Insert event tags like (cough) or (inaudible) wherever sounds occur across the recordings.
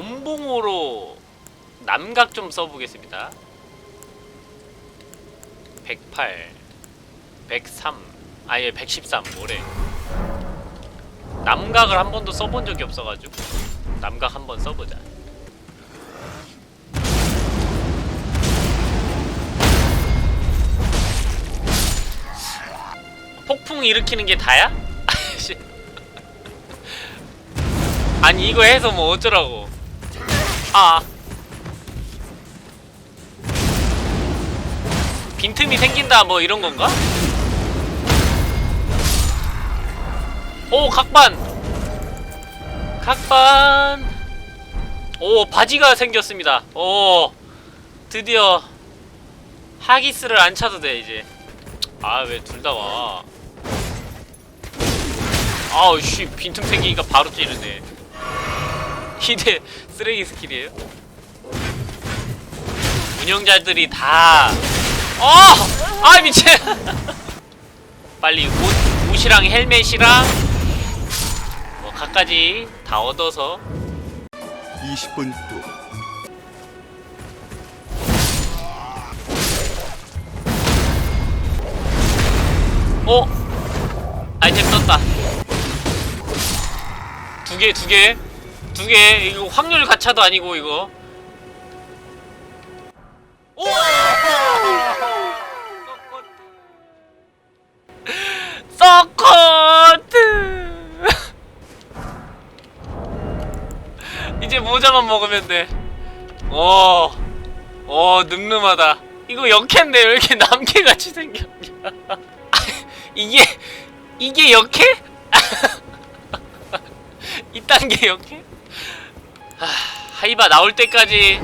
돈봉으로 남각 좀 써보겠습니다. 108, 103, 아예 113 뭐래? 남각을 한 번도 써본 적이 없어가지고 남각 한 번 써보자. 폭풍 일으키는 게 다야? (laughs) 아니 이거 해서 뭐 어쩌라고? 아. 빈틈이 생긴다 뭐 이런 건가? 오 각반. 각반. 오 바지가 생겼습니다. 오 드디어 하기스를 안 차도 돼 이제. 아 왜 둘 다 와? 아우 씨 빈틈 생기니까 바로 찌르네 히데 (laughs) 쓰레기 스킬이에요 운영자들이 다 어! 아 미친 (laughs) 빨리 옷, 옷이랑 헬멧이랑 뭐 갖가지 다 얻어서 20분 후 어? 아이템 떴다 두 개, 두 개. 두 개. 이거 확률 가차도 아니고, 이거. 오! 서커트! 이제 모자만 먹으면 돼. 오. 오, 늠름하다. 이거 역캔데 왜 이렇게 남캐 같이 생겼냐. (laughs) 이게, 이게 역캐? (laughs) 이딴 게 역해? 하, 하이바 나올 때까지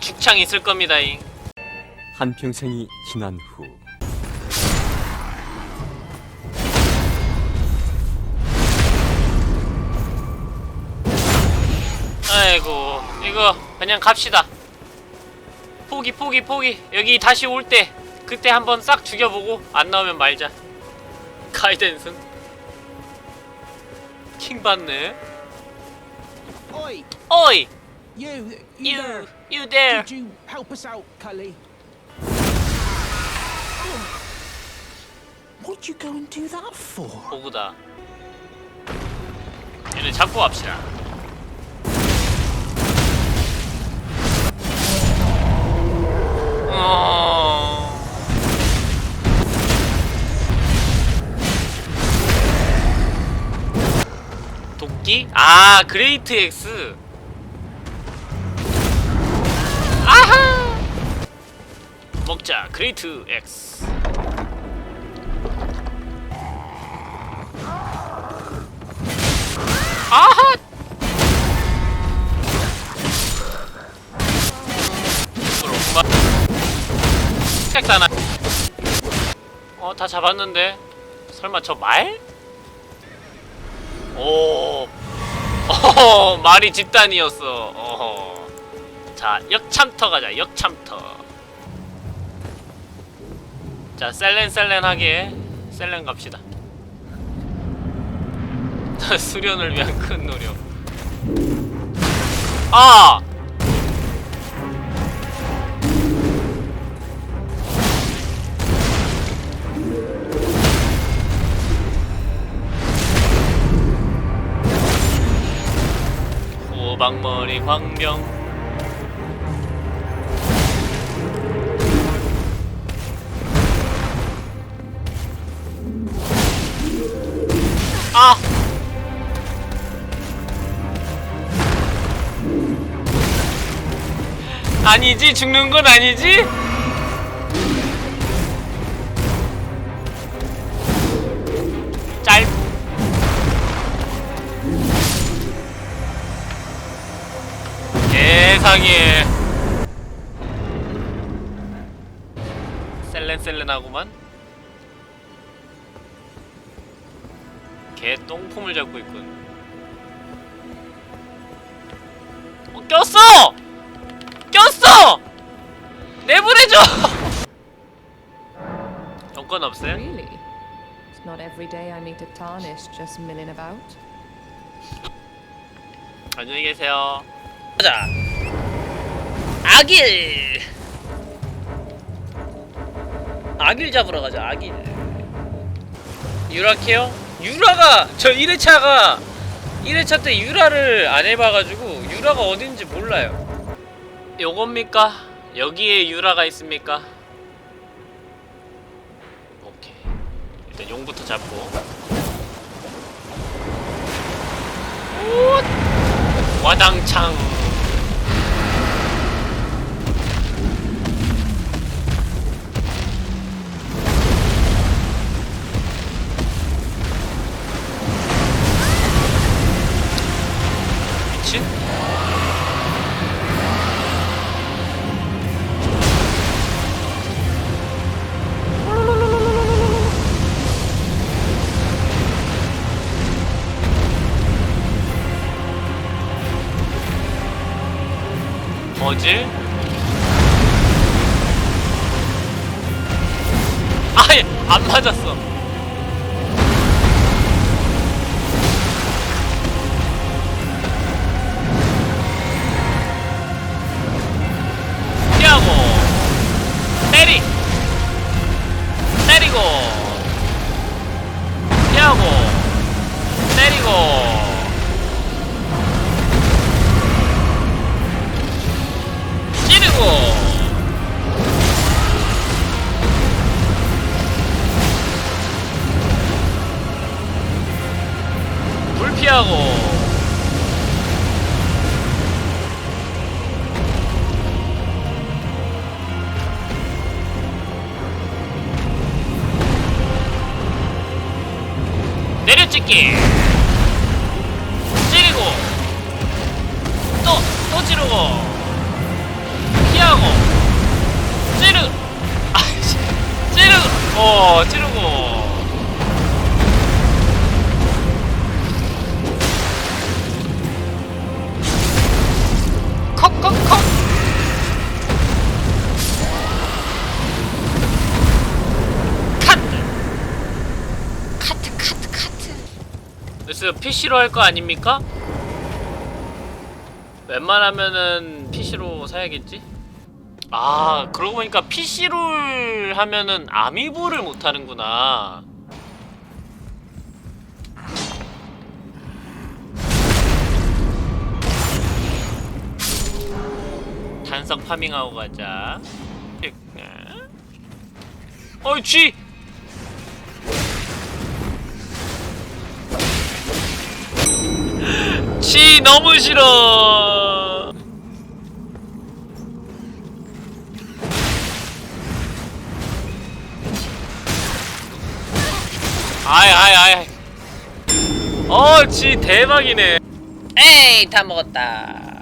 죽창 있을 겁니다잉. 한평생이 지난 후 아이고 이거 그냥 갑시다. 포기 포기 포기 여기 다시 올 때 그때 한번 싹 죽여보고 안 나오면 말자. 가이덴슨 킹 받네. Oi, 어이 you, you you, there. you there. Could you help us out, Cully? What'd you go and do that for? 보구다. 얘를 잡고 갑시다. 어... 도끼? 아, 그레이트 X. 아 자, 그레이트 X. 아하! 색다나. 어, 다 잡았는데. 설마 저 말? 오. 어, 말이 집단이었어. 어허. 자, 역참터 가자. 역참터. 자, 셀렌셀렌하게 셀렌 갑시다. (laughs) 수련을 위한 큰 노력. 아! 호박머리 광병 아! 아니지 죽는 건 아니지? 짤 세상에 셀렌셀렌하구만 개 똥폼을 잡고 있군 어, 꼈어! 꼈어! 내보내줘! 정권 없어요? Really? It's not every day I meet a tarnished just milling about. 안녕히 계세요. 가자. 아길. 아길 잡으러 가자. 아길. 유라케요? 유라가 저 1회차가 1회차 때 유라를 안 해봐가지고 유라가 어딘지 몰라요. 요겁니까? 여기에 유라가 있습니까? 오케이. 일단 용부터 잡고. 오! 와당창. 버질? 아예 안 맞았어. 피하고. 내려찍기. 찌르고. 또 또 찌르고. 피하고. 찌르. 아이씨. 찌르. 어 찌르고 그래서 PC로 할 거 아닙니까? 웬만하면은 PC로 사야겠지? 아 그러고 보니까 PC를 하면은 아미보를 못하는구나 단석 파밍하고 가자 어이 쥐! 쥐 너무 싫어. 아이 아이 아이. 어지 대박이네. 에이 다 먹었다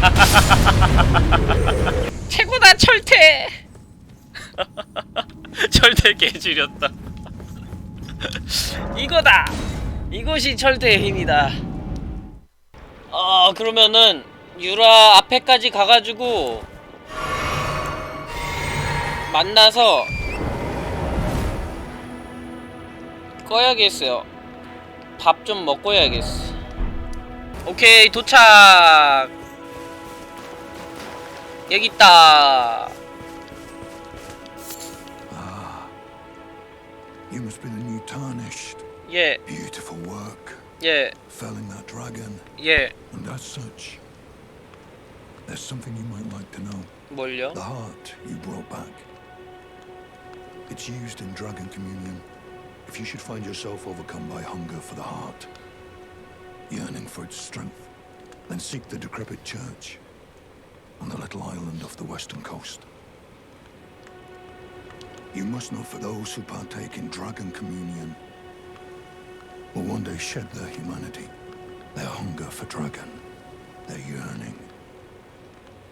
(laughs) 최고다 철퇴. (laughs) 철퇴 개지렸다. (laughs) 이거다. 이것이 철퇴의 힘이다. 어 그러면은 유라 앞에까지 가가지고 만나서 꺼야겠어요. 밥 좀 먹고 해야겠어. 오케이 도착 여기 있다 You must be the new tarnished. 예 Beautiful work, 예, felling that dragon. 예. And as such, there's something you might like to know. 뭘요? The heart you brought back. It's used in dragon communion. If you should find yourself overcome by hunger for the heart, yearning for its strength, then seek the decrepit church on the little island off the western coast. You must know for those who partake in dragon communion will one day shed their humanity, their hunger for dragon, their yearning.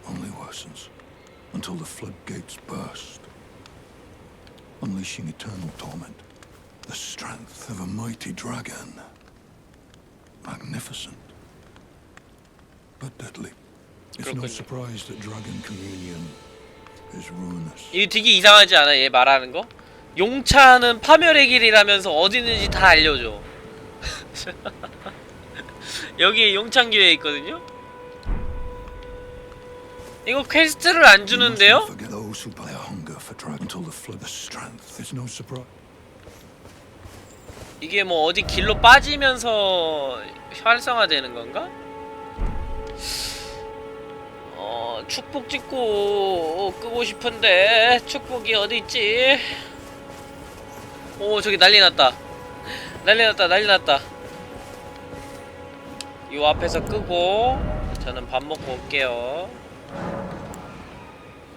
Only worsens until the floodgates burst, unleashing eternal torment. The strength of a mighty dragon. Magnificent, but deadly. It's no 그렇군요. surprise that dragon communion is ruinous. 이거 되게 이상하지 않아? 얘 말하는 거? 용차는 파멸의 길이라면서 어디 있는지 다 알려줘. 여기에 용창교회 있거든요? 이거 퀘스트를 안 주는데요? 이게 뭐 어디 길로 빠지면서 활성화되는 건가? 어 축복 찍고 끄고 싶은데 축복이 어디 있지? 오 저기 난리 났다. 난리 났다 난리 났다. 요 앞에서 끄고 저는 밥 먹고 올게요.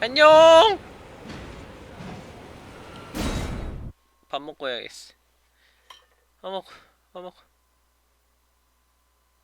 안녕. 밥 먹고 해야겠어. 밥 먹고 밥 먹고.